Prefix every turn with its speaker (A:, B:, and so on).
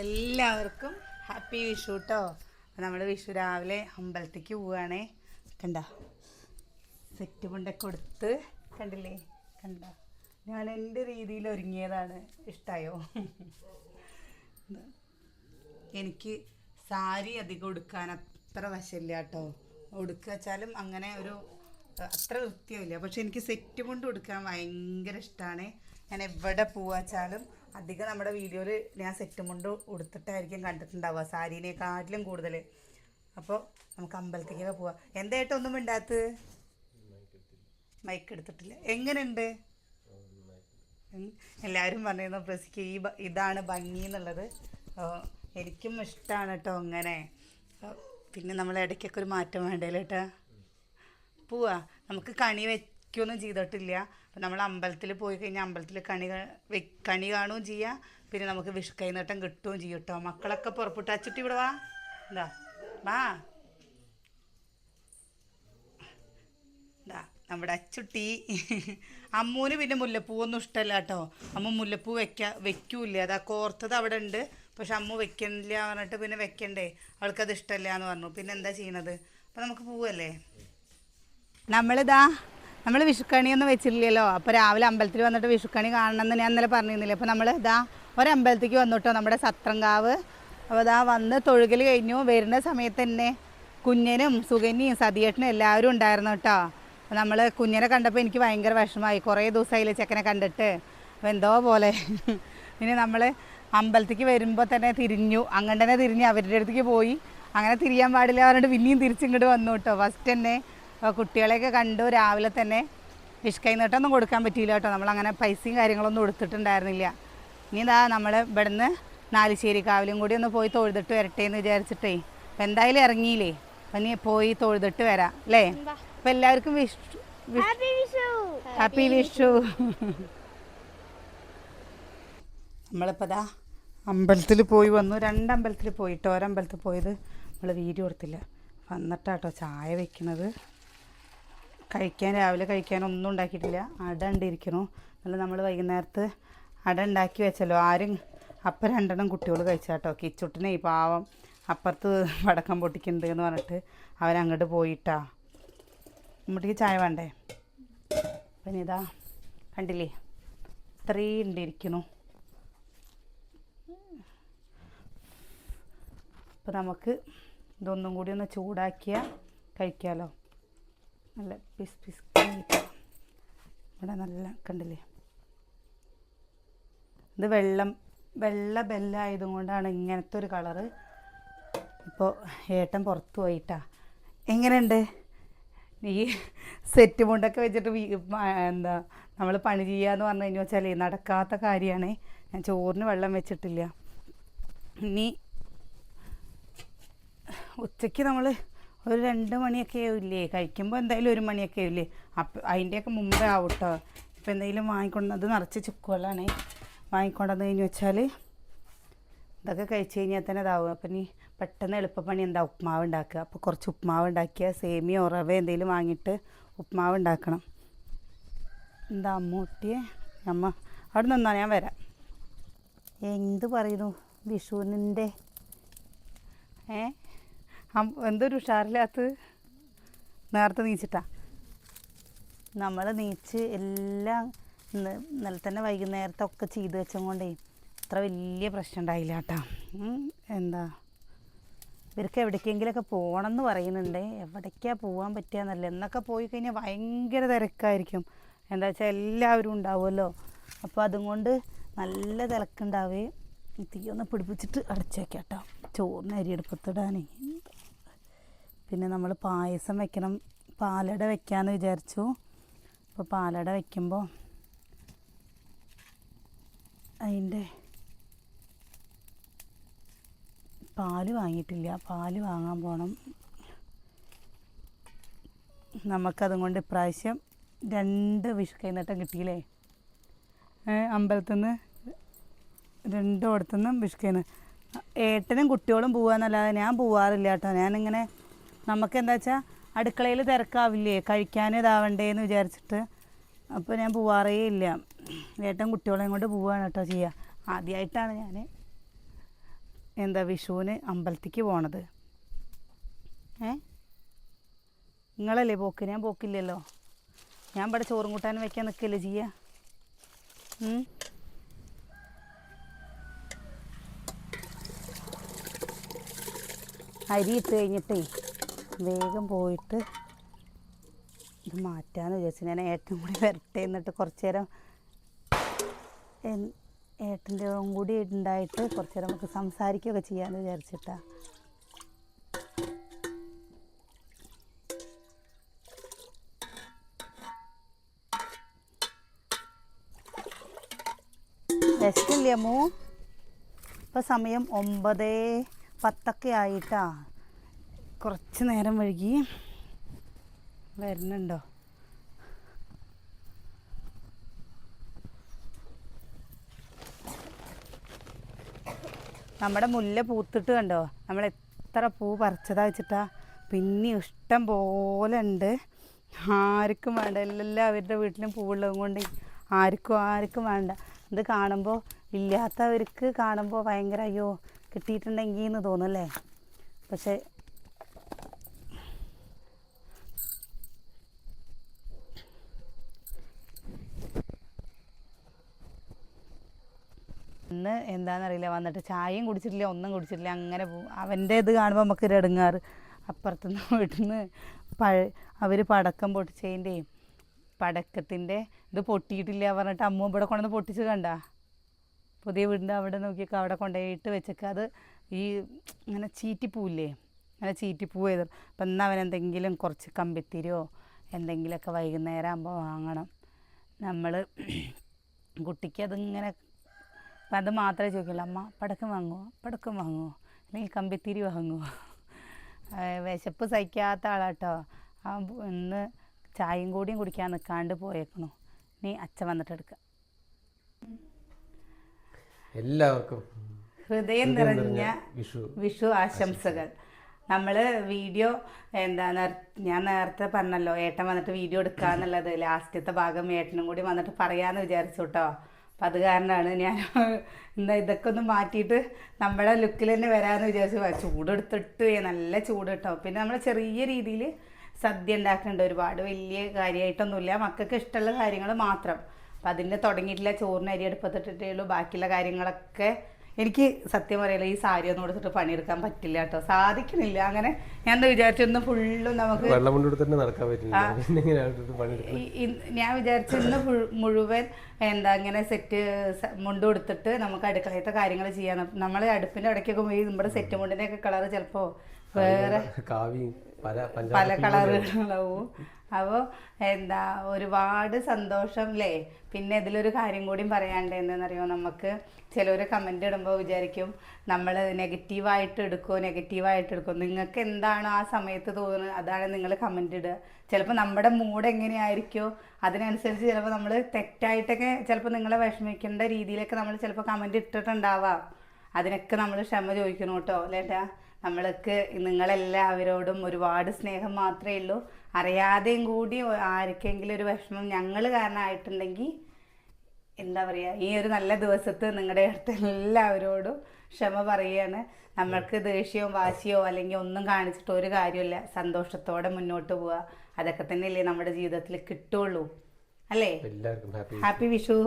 A: എല്ലാവർക്കും ഹാപ്പി വിഷു കേട്ടോ നമ്മൾ വിഷു രാവിലെ അമ്പലത്തേക്ക് പോവുകയാണേ കണ്ട? സെറ്റ് മുണ്ടൊക്കെ കൊടുത്ത് കണ്ടില്ലേ? കണ്ട? ഞാൻ എന്റെ രീതിയിൽ ഒരുങ്ങിയതാണ് ഇഷ്ടമായോ എനിക്ക് സാരി അധികം ഉടുക്കാൻ അത്ര വശമില്ല കേട്ടോ ഉടുക്കുക വെച്ചാലും അങ്ങനെ ഒരു അത്ര വൃത്തിയില്ല പക്ഷെ എനിക്ക് സെറ്റ് കൊണ്ട് ഉടുക്കാൻ ഭയങ്കര ഇഷ്ടമാണ് ഞാൻ എവിടെ പോവാച്ചാലും അധികം നമ്മുടെ വീഡിയോയിൽ ഞാൻ സെറ്റ് കൊണ്ട് ഉടുത്തിട്ടായിരിക്കും കണ്ടിട്ടുണ്ടാവുക. സാരീനെക്കാട്ടിലും കൂടുതൽ അപ്പോൾ നമുക്ക് അമ്പലത്തേക്കൊക്കെ പോവാം. എന്തായിട്ട് ഒന്നും മിണ്ടാത്ത മൈക്ക് എടുത്തിട്ടില്ല. എങ്ങനെയുണ്ട്? എല്ലാവരും പറഞ്ഞിരുന്നു പ്രസിക്ക് ഈ ഇതാണ് ഭംഗി എന്നുള്ളത്. എനിക്കും ഇഷ്ടമാണ് കേട്ടോ അങ്ങനെ. പിന്നെ നമ്മൾ ഇടയ്ക്കൊക്കെ ഒരു മാറ്റം വേണ്ടല്ലോ കേട്ടോ പോവാ. നമുക്ക് കണി വെക്കൊന്നും ചെയ്തിട്ടില്ല. അപ്പം നമ്മൾ അമ്പലത്തിൽ പോയി കഴിഞ്ഞാൽ അമ്പലത്തിൽ കണി കണി കാണുകയും ചെയ്യാം. പിന്നെ നമുക്ക് വിഷു കൈനീട്ടം കിട്ടുകയും ചെയ്യും കേട്ടോ മക്കളൊക്കെ പുറപ്പെട്ട് അച്ചിട്ട് ഇവിടെ വാ. എന്താ വാ. നമ്മുടെ അച്ചുട്ടി. അമ്മൂന് പിന്നെ മുല്ലപ്പൂവൊന്നും ഇഷ്ടമല്ല കേട്ടോ അമ്മ മുല്ലപ്പൂ വെക്ക വെക്കൂല അതാ കോർത്തത് അവിടെ ഉണ്ട്. പക്ഷെ അമ്മ വെക്കണില്ല പറഞ്ഞിട്ട് പിന്നെ വെക്കണ്ടേ. അവൾക്കത് ഇഷ്ടമല്ല എന്ന് പറഞ്ഞു. പിന്നെ എന്താ ചെയ്യണത്? അപ്പം നമുക്ക് പോവല്ലേ? നമ്മളിതാ നമ്മൾ വിഷുക്കണിയൊന്നും വെച്ചില്ലല്ലോ അപ്പോൾ രാവിലെ അമ്പലത്തിൽ വന്നിട്ട് വിഷുക്കണി കാണണമെന്ന് ഞാൻ ഇന്നലെ പറഞ്ഞിരുന്നില്ലേ. അപ്പോൾ നമ്മൾ ഇതാ ഒരമ്പലത്തേക്ക് വന്നിട്ടോ നമ്മുടെ സത്രങ്കാവ് അപ്പോൾ ഇതാ വന്ന് തൊഴുകൽ കഴിഞ്ഞു. വരുന്ന സമയത്ത് തന്നെ കുഞ്ഞനും സുകന്യയും സതിയേട്ടനും എല്ലാവരും ഉണ്ടായിരുന്നു കേട്ടോ. അപ്പോൾ നമ്മൾ കുഞ്ഞിനെ കണ്ടപ്പോൾ എനിക്ക് ഭയങ്കര വിഷമമായി. കുറേ ദിവസമായില്ലേ ചെക്കനെ കണ്ടിട്ട്. അപ്പോൾ എന്തോ പോലെ. ഇനി നമ്മൾ അമ്പലത്തേക്ക് വരുമ്പോൾ തന്നെ തിരിഞ്ഞു. അങ്ങനെ തന്നെ തിരിഞ്ഞ് അവരുടെ അടുത്തേക്ക് പോയി. അങ്ങനെ തിരിയാൻ പാടില്ല പറഞ്ഞിട്ട് പിന്നെയും തിരിച്ചിങ്ങോട്ട് വന്നു കേട്ടോ. ഫസ്റ്റ് തന്നെ അപ്പോൾ കുട്ടികളെയൊക്കെ കണ്ടു. രാവിലെ തന്നെ ഫിഷ് കൈനീട്ടൊന്നും കൊടുക്കാൻ പറ്റിയില്ല കേട്ടോ. നമ്മളങ്ങനെ പൈസയും കാര്യങ്ങളൊന്നും കൊടുത്തിട്ടുണ്ടായിരുന്നില്ല. ഇനി ഇതാ നമ്മൾ ഇവിടുന്ന് നാലുശ്ശേരി കാവിലും കൂടി ഒന്ന് പോയി തൊഴുതിട്ട് വരട്ടെ എന്ന് വിചാരിച്ചിട്ടേ. അപ്പം എന്തായാലും ഇറങ്ങിയില്ലേ? അപ്പം നീ പോയി തൊഴുതിട്ട് വരാം അല്ലേ? അപ്പം എല്ലാവർക്കും വിഷു ഹാപ്പി വിഷു! നമ്മളിപ്പോൾ ദാ അമ്പലത്തിൽ പോയി വന്നു. രണ്ടമ്പലത്തിൽ പോയിട്ട് ഒരമ്പലത്തിൽ പോയത് നമ്മൾ വീഡിയോ കൊടുത്തില്ല വന്നിട്ടാട്ടോ ചായ വെക്കണത് കഴിക്കാൻ രാവിലെ കഴിക്കാൻ ഒന്നും ഉണ്ടാക്കിയിട്ടില്ല. അട ഉണ്ടിരിക്കണു നല്ല നമ്മൾ വൈകുന്നേരത്ത് അട ഉണ്ടാക്കി വെച്ചല്ലോ. ആരും അപ്പം രണ്ടെണ്ണം കുട്ടികൾ കഴിച്ചാട്ടോ. കിച്ചുട്ടിനെ പാവം അപ്പുറത്ത് വടക്കം പൊട്ടിക്കുന്നുണ്ട് എന്ന് പറഞ്ഞിട്ട് അവരങ്ങോട്ട് പോയിട്ടാ. നമ്മുടെ ചായ വേണ്ടേ? അപ്പം ഇതാ കണ്ടില്ലേ? ഇത്രയും ഉണ്ടിരിക്കണു അപ്പം നമുക്ക് ഇതൊന്നും കൂടി ഒന്ന് ചൂടാക്കിയാൽ കഴിക്കാമല്ലോ നല്ല പിസ് പിസ് ഇവിടെ നല്ല കണ്ടില്ലേ? ഇത് വെള്ളം വെള്ള ബെല്ലായതും കൊണ്ടാണ് ഇങ്ങനത്തെ ഒരു കളറ്. ഇപ്പോൾ ഏട്ടൻ പുറത്ത് പോയിട്ടാ. എങ്ങനെയുണ്ട്? ഈ സെറ്റ് മുണ്ടൊക്കെ വെച്ചിട്ട് എന്താ നമ്മൾ പണി ചെയ്യാന്ന് പറഞ്ഞു കഴിഞ്ഞു വെച്ചാൽ നടക്കാത്ത കാര്യമാണ് ഞാൻ ചോറിന് വെള്ളം വെച്ചിട്ടില്ല. ഇനി ഉച്ചയ്ക്ക് നമ്മൾ ഒരു രണ്ട് മണിയൊക്കെ ആവില്ലേ കഴിക്കുമ്പോൾ എന്തായാലും ഒരു മണിയൊക്കെ ആവില്ലേ അപ്പം അതിന്റെയൊക്കെ മുമ്പേ ആവട്ടോ. ഇപ്പം എന്തെങ്കിലും വാങ്ങിക്കൊണ്ട് അത് നിറച്ച് ചുക്കുകളാണ് വാങ്ങിക്കൊണ്ടെന്ന് കഴിഞ്ഞ് വെച്ചാൽ ഇതൊക്കെ കഴിച്ച് കഴിഞ്ഞാൽ തന്നെ ഇതാവും. അപ്പം ഇനി പെട്ടെന്ന് എളുപ്പപ്പണി എന്താ? ഉപ്മാവ് ഉണ്ടാക്കുക അപ്പോൾ കുറച്ച് ഉപ്മാവ് ഉണ്ടാക്കിയ സേമിയ ഉറവ എന്തെങ്കിലും വാങ്ങിയിട്ട് ഉപ്മാവ് ഉണ്ടാക്കണം എന്താ അമ്മൂട്ടിയെ? അമ്മ അവിടെ നിന്നാ ഞാൻ വരാം. എന്ത് പറയുന്നു? വിഷുവിന്റെ ഏ? അം- എന്തൊരു ഉഷാറില്ലാത്ത നേരത്തെ നീച്ചിട്ടാ? നമ്മൾ നീച്ച് എല്ലാം ഇന്ന് ഇന്നലെ തന്നെ വൈകുന്നേരത്തെ ഒക്കെ ചെയ്ത് വെച്ചുകൊണ്ടേ അത്ര വലിയ പ്രശ്നം ഉണ്ടായില്ല കേട്ടോ. എന്താ? ഇവർക്ക് എവിടേക്കെങ്കിലുമൊക്കെ പോകണം എന്ന് പറയുന്നുണ്ട്. എവിടേക്കാ പോകാൻ പറ്റുകയെന്നല്ല. എന്നൊക്കെ പോയി കഴിഞ്ഞാൽ ഭയങ്കര തിരക്കായിരിക്കും. എന്താ വെച്ചാൽ എല്ലാവരും ഉണ്ടാവുമല്ലോ. അപ്പോൾ അതും കൊണ്ട് നല്ല തിരക്കുണ്ടാവേ. തീയൊന്ന് പിടിപ്പിച്ചിട്ട് അടച്ചേക്കാം കേട്ടോ. ചോറിന് അരിയെടുപ്പത്തിടാനേ പിന്നെ നമ്മൾ പായസം വെക്കണം. പാലട വെക്കാമെന്ന് വിചാരിച്ചു. അപ്പോൾ പാലട വെക്കുമ്പോൾ അതിന്റെ പാൽ വാങ്ങിയിട്ടില്ല. പാൽ വാങ്ങാൻ പോകണം നമുക്കതും കൊണ്ട് ഇപ്രാവശ്യം രണ്ട് വിഷു കൈനീട്ടം കിട്ടിയില്ലേ? അമ്പലത്തിൽ നിന്ന് രണ്ടിടത്തുനിന്നും വിഷുക്കൈന്ന് ഏട്ടനും കുട്ടികളും പോവാന്നല്ലാതെ ഞാൻ പോവാറില്ല കേട്ടോ. ഞാനിങ്ങനെ നമുക്ക് എന്താ വെച്ചാൽ അടുക്കളയിൽ തിരക്കാവില്ലേ? കഴിക്കാൻ ഇതാവണ്ടേന്ന് വിചാരിച്ചിട്ട്. അപ്പോൾ ഞാൻ പോവാറേ ഇല്ല. ഏട്ടൻ കുട്ടികളെയും കൊണ്ട് പോവുകയാണ് കേട്ടോ ചെയ്യുക ആദ്യമായിട്ടാണ് ഞാൻ എന്താ വിഷുവിന് അമ്പലത്തിക്ക് പോണത്. ഏ? നിങ്ങളല്ലേ പോക്ക്? ഞാൻ പോക്കില്ലല്ലോ. ഞാൻ ഇവിടെ ചോറും കൂട്ടാനും വയ്ക്കാൻ നിൽക്കല്ലേ ചെയ്യ? അരി ഇട്ട് കഴിഞ്ഞിട്ടേ വേഗം പോയിട്ട് ഇത് മാറ്റാന്ന് വിചാരിച്ചു ഞാൻ ഏട്ടനും കൂടി വരട്ടെ എന്നിട്ട് കുറച്ച് നേരം ഏട്ടന്റെ കൂടി ഉണ്ടായിട്ട് കുറച്ച് നേരം നമുക്ക് സംസാരിക്കുകയൊക്കെ ചെയ്യാമെന്ന് വിചാരിച്ചിട്ടാ. വിശക്കില്ലേ അമ്മു? ഇപ്പം സമയം ഒമ്പത് പത്തൊക്കെ ആയിട്ടാ. കുറച്ച് നേരം വൈകി വരുന്നുണ്ടോ? നമ്മുടെ മുല്ല പൂത്തിട്ട് കണ്ടോ? നമ്മൾ എത്ര പൂ പറിച്ചതാ വെച്ചിട്ടാ? പിന്നെ ഇഷ്ടം പോലെ ഉണ്ട്. ആർക്കും വേണ്ട. എല്ലാവരുടെ വീട്ടിലും പൂവുള്ളതും കൊണ്ട് ആർക്കും ആർക്കും വേണ്ട. ഇത് കാണുമ്പോൾ ഇല്ലാത്തവർക്ക് കാണുമ്പോൾ ഭയങ്കര അയ്യോ കിട്ടിയിട്ടുണ്ടെങ്കിൽ എന്ന് തോന്നുമല്ലേ പക്ഷേ ഇന്ന് എന്താണെന്നറിയില്ല വന്നിട്ട് ചായയും കുടിച്ചിട്ടില്ല ഒന്നും കുടിച്ചിട്ടില്ല. അങ്ങനെ പോകും അവന്റെ ഇത് കാണുമ്പോൾ നമുക്ക് ഒരു ഇടങ്ങാറ് അപ്പുറത്തുനിന്ന് വീട്ടിൽ പഴ അവർ പടക്കം പൊട്ടിച്ചതിന്റെയും പടക്കത്തിന്റെ ഇത് പൊട്ടിയിട്ടില്ല പറഞ്ഞിട്ട് അമ്മ ഇവിടെ കൊണ്ടുവന്ന് പൊട്ടിച്ച് കണ്ട? പുതിയ വീടിന്റെ അവിടെ നോക്കിയൊക്കെ അവിടെ കൊണ്ടുപോയിട്ട് വെച്ചൊക്കെ. അത് ഈ ഇങ്ങനെ ചീറ്റിപ്പൂവില്ലേ? അങ്ങനെ ചീറ്റിപ്പൂ ചെയ്ത്. അപ്പം എന്നാൽ അവൻ എന്തെങ്കിലും കുറച്ച് കമ്പിത്തിരിയോ എന്തെങ്കിലുമൊക്കെ വൈകുന്നേരം ആകുമ്പോൾ വാങ്ങണം. നമ്മൾ കുട്ടിക്ക് അതിങ്ങനെ അപ്പം അത് മാത്രമേ ചോദിക്കുള്ളൂ. അമ്മ പടക്കം വാങ്ങുമോ പടക്കം വാങ്ങുമോ അല്ലെങ്കിൽ കമ്പിത്തിരി വാങ്ങുമോ വിശപ്പ് സഹിക്കാത്ത ആളാട്ടോ. ആ ഇന്ന് ചായയും കൂടിയും കുടിക്കാൻ നിൽക്കാണ്ട് പോയേക്കണു. നീ അച്ഛൻ വന്നിട്ട് എടുക്കാം.
B: എല്ലാവർക്കും
A: ഹൃദയം നിറഞ്ഞ
B: വിഷു
A: വിഷു ആശംസകൾ. നമ്മൾ വീഡിയോ എന്താ ഞാൻ നേരത്തെ പറഞ്ഞല്ലോ ഏട്ടൻ വന്നിട്ട് വീഡിയോ എടുക്കാന്നുള്ളത്. ലാസ്റ്റത്തെ ഭാഗം ഏട്ടനും കൂടി വന്നിട്ട് പറയാന്ന് വിചാരിച്ചു കേട്ടോ അപ്പം അത് കാരണമാണ് ഞാൻ എന്താ ഇതൊക്കെ ഒന്ന് മാറ്റിയിട്ട് നമ്മുടെ ലുക്കിൽ തന്നെ വരാമെന്ന് വിചാരിച്ചു ചൂടെടുത്തിട്ട് നല്ല ചൂട് പിന്നെ നമ്മൾ ചെറിയ രീതിയിൽ സദ്യ ഉണ്ടാക്കുന്നുണ്ട് ഒരുപാട് വലിയ കാര്യമായിട്ടൊന്നുമില്ല മക്കൾക്ക് ഇഷ്ടമുള്ള കാര്യങ്ങൾ മാത്രം. അപ്പം അതിന്റെ തുടങ്ങിയിട്ടില്ല. ചോറിന് അരി അടുപ്പത്തിട്ടിട്ടേ ഉള്ളൂ. ബാക്കിയുള്ള കാര്യങ്ങളൊക്കെ എനിക്ക് സത്യം പറയല ഈ സാരി ഒന്നും കൊടുത്തിട്ട് പണിയെടുക്കാൻ പറ്റില്ല കേട്ടോ. സാധിക്കണില്ല. അങ്ങനെ ഞാൻ എന്താ വിചാരിച്ചിരുന്നു ഫുള്ളും നമുക്ക് ഞാൻ വിചാരിച്ചു ഇന്ന് ഫുൾ- മുഴുവൻ എന്താ ഇങ്ങനെ സെറ്റ് മുണ്ട് കൊടുത്തിട്ട് നമുക്ക് അടുക്കളയത്തെ കാര്യങ്ങൾ ചെയ്യാൻ നമ്മളെ അടുപ്പിന്റെ ഇടയ്ക്കൊക്കെ പോയി നമ്മുടെ സെറ്റ് മുണ്ടിന്റെ ഒക്കെ കളർ ചിലപ്പോൾ വേറെ
B: കാവി. പല
A: കളറുകളാവും. അപ്പോൾ എന്താ ഒരുപാട് സന്തോഷം അല്ലേ പിന്നെ ഇതിലൊരു കാര്യം കൂടി പറയാണ്ട് എന്താണെന്നറിയോ നമുക്ക് ചിലർ കമന്റ് ഇടുമ്പോൾ വിചാരിക്കും നമ്മൾ നെഗറ്റീവായിട്ട് എടുക്കുമോ നെഗറ്റീവായിട്ട് എടുക്കുമോ നിങ്ങൾക്ക് എന്താണ് ആ സമയത്ത് തോന്നുന്നത്? അതാണ് നിങ്ങൾ കമന്റ് ഇടുക. ചിലപ്പോൾ നമ്മുടെ മൂഡ് എങ്ങനെയായിരിക്കോ? അതിനനുസരിച്ച് ചിലപ്പോൾ നമ്മൾ തെറ്റായിട്ടൊക്കെ ചിലപ്പോൾ നിങ്ങളെ വിഷമിക്കേണ്ട രീതിയിലൊക്കെ നമ്മൾ ചിലപ്പോൾ കമന്റ് ഇട്ടിട്ടുണ്ടാവാം. അതിനൊക്കെ നമ്മൾ ക്ഷമ ചോദിക്കണം കേട്ടോ അല്ലേട്ടാ? നമ്മൾക്ക് നിങ്ങളെല്ലാവരോടും ഒരുപാട് സ്നേഹം മാത്രമേ ഉള്ളൂ. അറിയാതെയും കൂടി ആർക്കെങ്കിലും ഒരു വിഷമം ഞങ്ങൾ കാരണമായിട്ടുണ്ടെങ്കിൽ എന്താ പറയുക ഈ ഒരു നല്ല ദിവസത്ത് നിങ്ങളുടെ അടുത്ത് എല്ലാവരോടും ക്ഷമ പറയുകയാണ്. നമ്മൾക്ക് ദേഷ്യവും വാശിയോ അല്ലെങ്കിൽ ഒന്നും കാണിച്ചിട്ട് ഒരു കാര്യമില്ല സന്തോഷത്തോടെ മുന്നോട്ട് പോവുക അതൊക്കെ തന്നെയല്ലേ നമ്മുടെ ജീവിതത്തിൽ കിട്ടുള്ളൂ. അല്ലേ? ഹാപ്പി വിഷു.